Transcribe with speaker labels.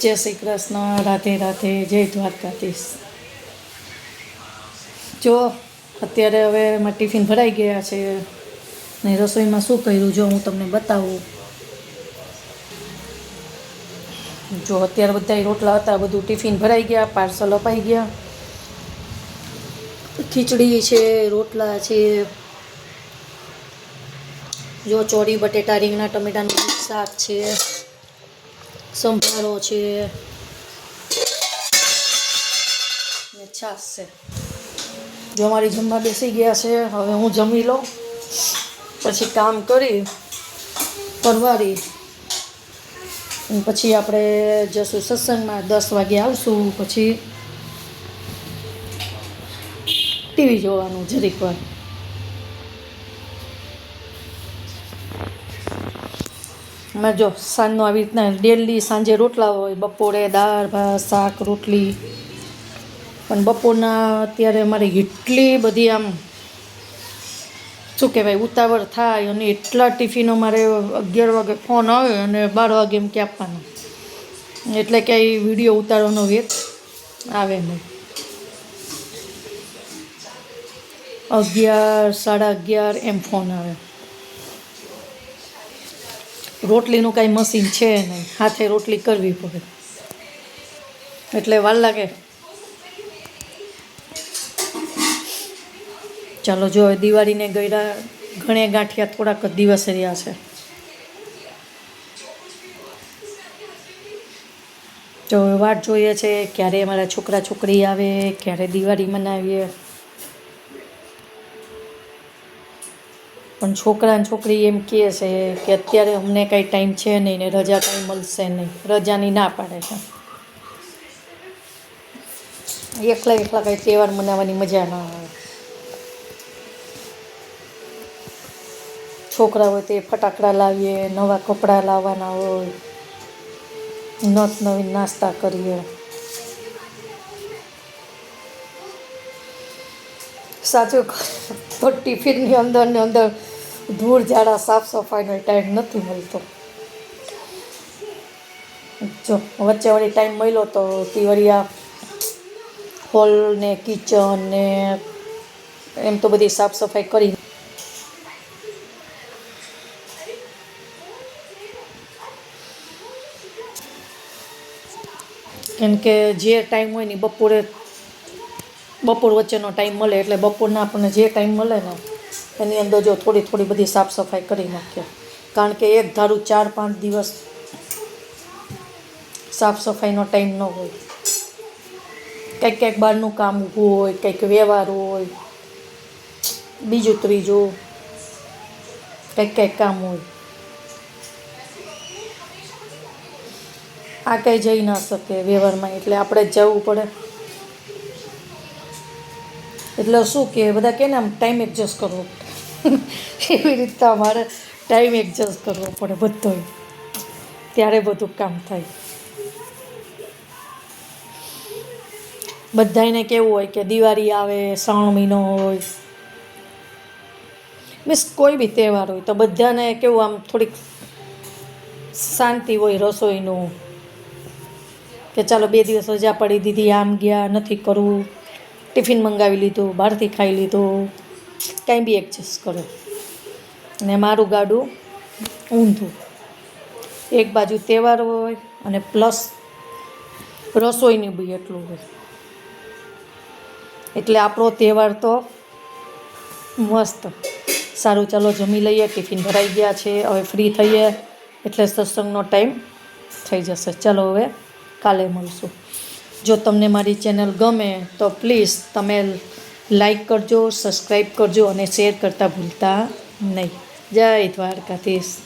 Speaker 1: જય શ્રી કૃષ્ણ, રાધે રાધે, જય દ્વારકાધીશ. જો, અત્યારે હવે એમાં ટિફિન ભરાઈ ગયા છે ને રસોઈમાં શું કર્યું જો હું તમને બતાવું. જો અત્યારે બધા રોટલા હતા, બધું ટિફિન ભરાઈ ગયા, પાર્સલ અપાઈ ગયા. ખીચડી છે, રોટલા છે. જો ચોરી બટેટા, રીંગણા, ટમેટાનું શાક છે. સંભારો છે ને છાશ છે જો અમારી જમવા બેસી ગયા છે, હવે હું જમી લઉં. પછી કામ કરી, પરવારી. પછી આપણે જશું સત્સંગમાં, દસ વાગે આવશું, પછી ટીવી જોવાનું જરીક વાર. જો સાંજનો આવી રીતના ડેલી સાંજે રોટલા હોય, બપોરે દાળ, ભાત, શાક, રોટલી. પણ બપોરના અત્યારે અમારે એટલી બધી આમ, શું કહેવાય, ઉતાવળ થાય અને એટલા ટિફિનો મારે અગિયાર વાગે ફોન આવે અને બાર વાગે એમ કે આપવાનો. એટલે ક્યાંય વીડિયો ઉતારવાનો વેત આવે નહીં. અગિયાર, સાડા અગિયાર એમ ફોન આવે. રોટલીનું કાંઈ મશીન છે નહીં. હાથે રોટલી કરવી પડે. એટલે વાર લાગે. ચાલો, જો દિવાળીને ગયડા ઘણે ગાંઠિયા થોડાક જ દિવસ રહ્યા છે. તો વાટ જોઈએ છે ક્યારે અમારા છોકરા છોકરી આવે, ક્યારે દિવાળી મનાવીએ. પણ છોકરા અને છોકરી એમ કહે છે કે અત્યારે અમને કાંઈ ટાઈમ છે નહીં ને રજા કાંઈ મળશે નહીં. રજાની ના પાડે છે. એકલા એકલા કાંઈ તહેવાર મનાવવાની મજા ના આવે. છોકરા હોય તે ફટાકડા લાવીએ, નવા કપડાં લાવવાના હોય, નત નવીન નાસ્તા કરીએ. સાચું તો ટિફિનની અંદર ને અંદર ધૂળ, ઝાડા સાફ સફાઈનો ટાઈમ નથી મળતો. જો, વચ્ચે વળી ટાઈમ મળ્યો તો તિવરિયા હોલ ને કિચન ને એમ તો બધી સાફ સફાઈ કરી. કેમ કે જે ટાઈમ હોય ને બપોરે, બપોર વચ્ચેનો ટાઈમ મળે એટલે બપોરના આપણને જે ટાઈમ મળે ને એની અંદર જો થોડી થોડી બધી સાફ સફાઈ કરી નાખીએ. કારણ કે એક ધારું ચાર પાંચ દિવસ સાફ સફાઈનો ટાઈમ ન હોય. કંઈક કંઈક બહારનું કામ હોય, કંઈક વ્યવહાર હોય, બીજું ત્રીજું, કંઈક કંઈક કામ હોય. આ કંઈ જઈ ના શકે વ્યવહારમાં, એટલે આપણે જવું પડે. એટલે શું કે, બધા કે આમ ટાઈમ એડજસ્ટ કરવો એવી રીતના અમારે ટાઈમ એડજસ્ટ કરવો પડે બધોય. ત્યારે બધું કામ થાય. બધાને કેવું હોય કે દિવાળી આવે, શ્રાવણ મહિનો હોય. મીન્સ કોઈ બી તહેવાર હોય તો બધાને કેવું આમ થોડીક શાંતિ હોય રસોઈનું. કે ચાલો બે દિવસ રજા પડી દીધી, આમ ગયા, નથી કરવું. ટિફિન મંગાવી લીધું, બહારથી ખાઈ લીધું. કાંઈ બી એડજસ્ટ કરો ને મારું ગાડું ઊંધું. એક બાજુ તહેવાર હોય અને પ્લસ રસોઈનું બી એટલું હોય. એટલે આપણો તહેવાર તો મસ્ત. સારું, ચાલો જમી લઈએ, ટિફિન ભરાઈ ગયા છે, હવે ફ્રી થઈએ. એટલે સત્સંગનો ટાઈમ થઈ જશે. ચાલો હવે કાલે મળશું. જો તમને મારી ચેનલ ગમે તો પ્લીઝ તમે લાઈક કરજો, સબસ્ક્રાઈબ કરજો અને શેર કરતાં ભૂલતા નહીં. જય દ્વારકાધીશ.